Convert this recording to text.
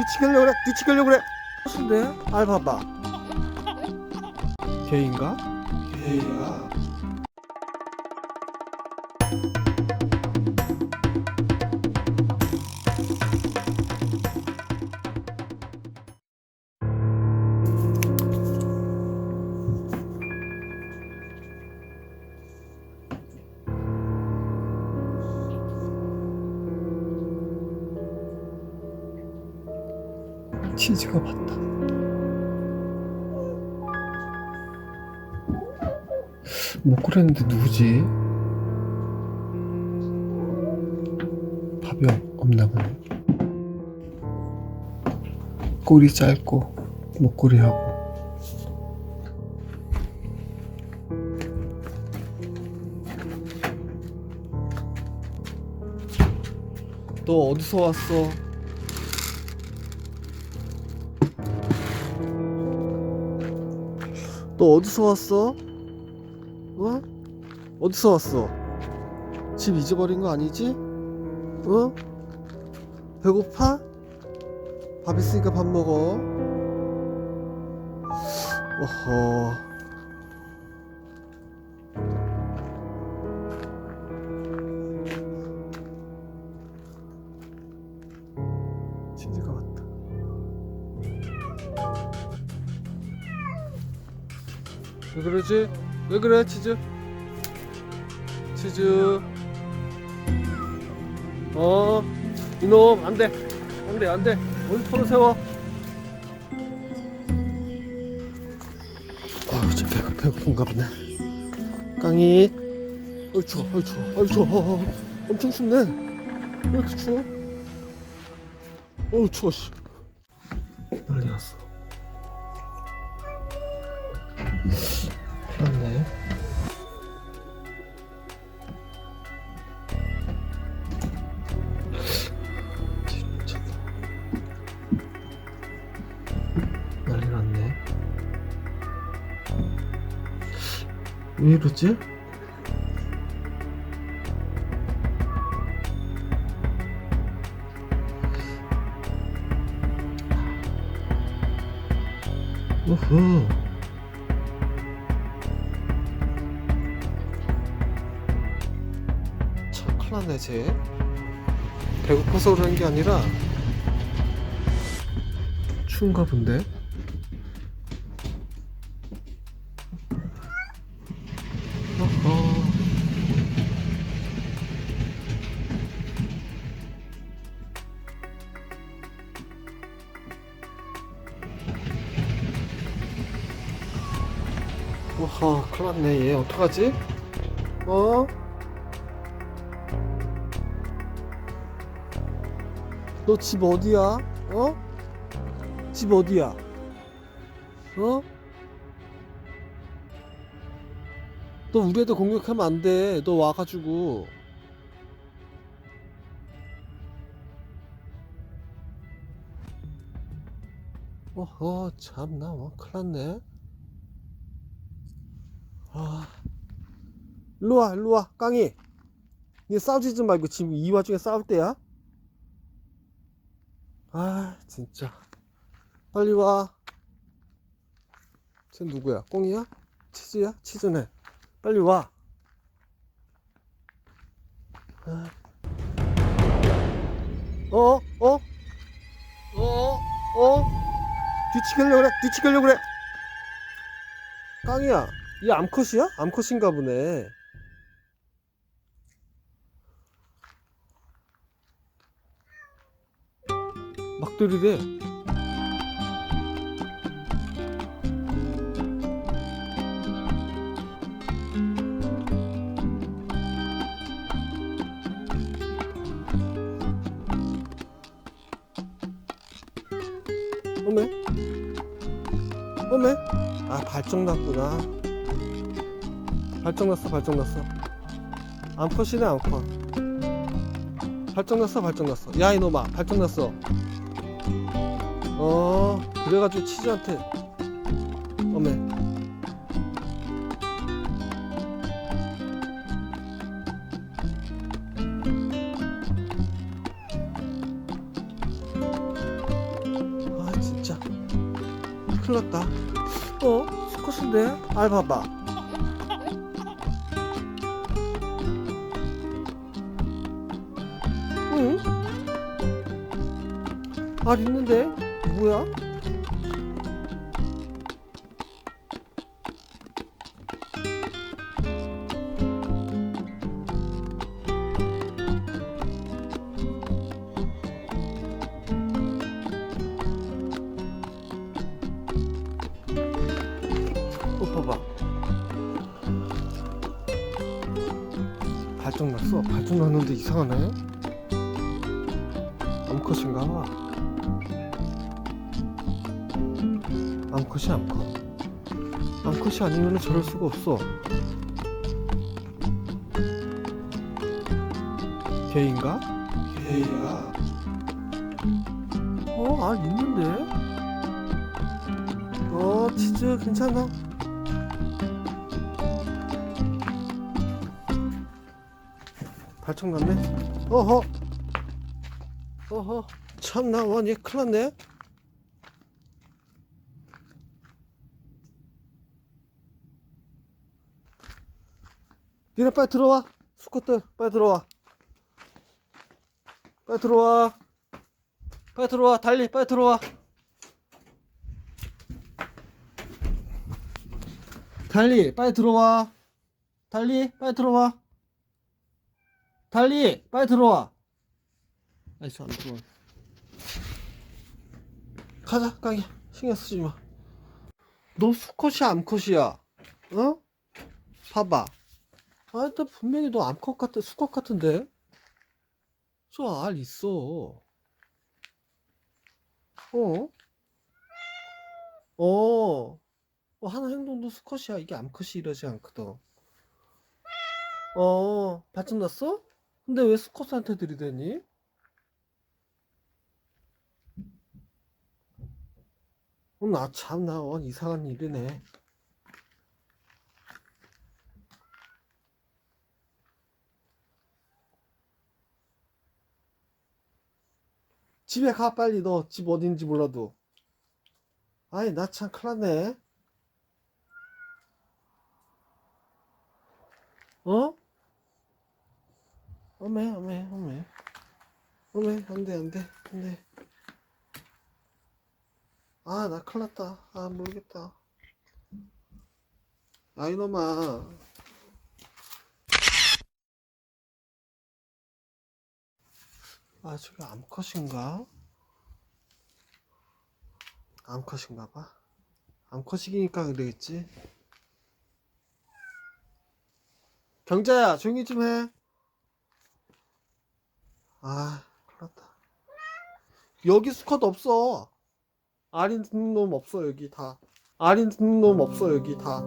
뒤치기 하려고 그래 뒤치기 하려고 그래 무슨데? 알 봐봐 개인가? 개인가? 치즈가 맞다. 못 그랬는데 누구지? 밥이 없- 없나 보네. 꼬리 짧고 목걸이하고. 너 어디서 왔어? 너 어디서 왔어? 어? 어디서 왔어? 집 잊어버린 거 아니지? 어? 배고파? 밥 있으니까 밥 먹어. 어허. 왜 그러지? 왜 그래 치즈? 치즈. 어 이놈 안돼. 안돼 안돼. 어디 털어 세워? 아유 저 배고 배고픈가 보네. 깡이. 어이 추워 어이 추워 어이 추워. 엄청 춥네. 왜 이렇게 추워? 어우 추워 씨. 난리 났어 진짜. 난리 났네. 왜 이러지? 우후. 큰일났네 쟤 배고파서 그러는 게 아니라 추운가 본데 어허. 어허 큰일 났네 얘 어떡하지? 어? 너 집 어디야? 어? 집 어디야? 어? 너 우리 애들 공격하면 안 돼. 너 와가지고. 어허, 참나, 와, 큰일 났네. 아. 일로 와, 일로 와, 깡이. 니 싸우지 좀 말고 지금 이 와중에 싸울 때야? 아 진짜 빨리 와. 쟤 누구야? 꽁이야? 치즈야? 치즈네. 빨리 와. 아. 어? 어? 어? 어? 뒤치기 하려고 그래? 뒤치기 하려고 그래? 깡이야. 이 암컷이야? 암컷인가 보네. 막 들이대. 어메? 어메? 아 발정 났구나. 발정 났어, 발정 났어. 암컷이네, 암컷. 발정 났어, 발정 났어. 야 이놈아, 발정 났어. 어 그래가지고 치즈한테 어메 큰일 났다. 어? 수컷인데? 알 봐봐. 응? 알 있는데? 뭐야? 어, 봐봐. 발정 났어. 발정 났는데 이상하네. 암컷인가 봐. 암컷이 암컷. 암컷이 아니면 저럴 수가 없어. 개인가? 개인가? 어, 알 있는데? 어, 치즈 괜찮아. 발총 났네. 어허. 어허. 참나 원얘 큰일 났네. 니네 빨리 들어와. 수컷들 빨리 들어와. 빨리 들어와. 빨리 들어와. 달리 빨리 들어와. 달리 빨리 들어와. 달리 빨리 들어와. 달리 빨리 들어와. 아이씨 안 들어와. 가자 깡이 신경 쓰지 마. 너 수컷이야 암컷이야? 어? 봐봐. 아, 나 분명히 너 암컷 같아 수컷 같은데. 저 알 있어. 어? 어. 어, 하는 행동도 수컷이야. 이게 암컷이 이러지 않거든. 어, 발전 났어? 근데 왜 수컷한테 들이대니? 어, 나 참나, 원 이상한 일이네. 집에 가, 빨리 너. 집 어딘지 몰라도. 아이, 나 참 큰일 났네. 어? 어메, 어메, 어메. 어메, 안 돼, 안 돼, 안 돼. 아, 나 큰일 났다. 아, 모르겠다. 아, 이놈아. 아, 저게 암컷인가? 암컷인가 봐. 암컷이니까 그러겠지. 경자야, 조용히 좀 해. 아, 큰일 났다. 여기 수컷 없어. 알인 듣는 놈 없어, 여기 다. 알인 듣는 놈 없어, 여기 다.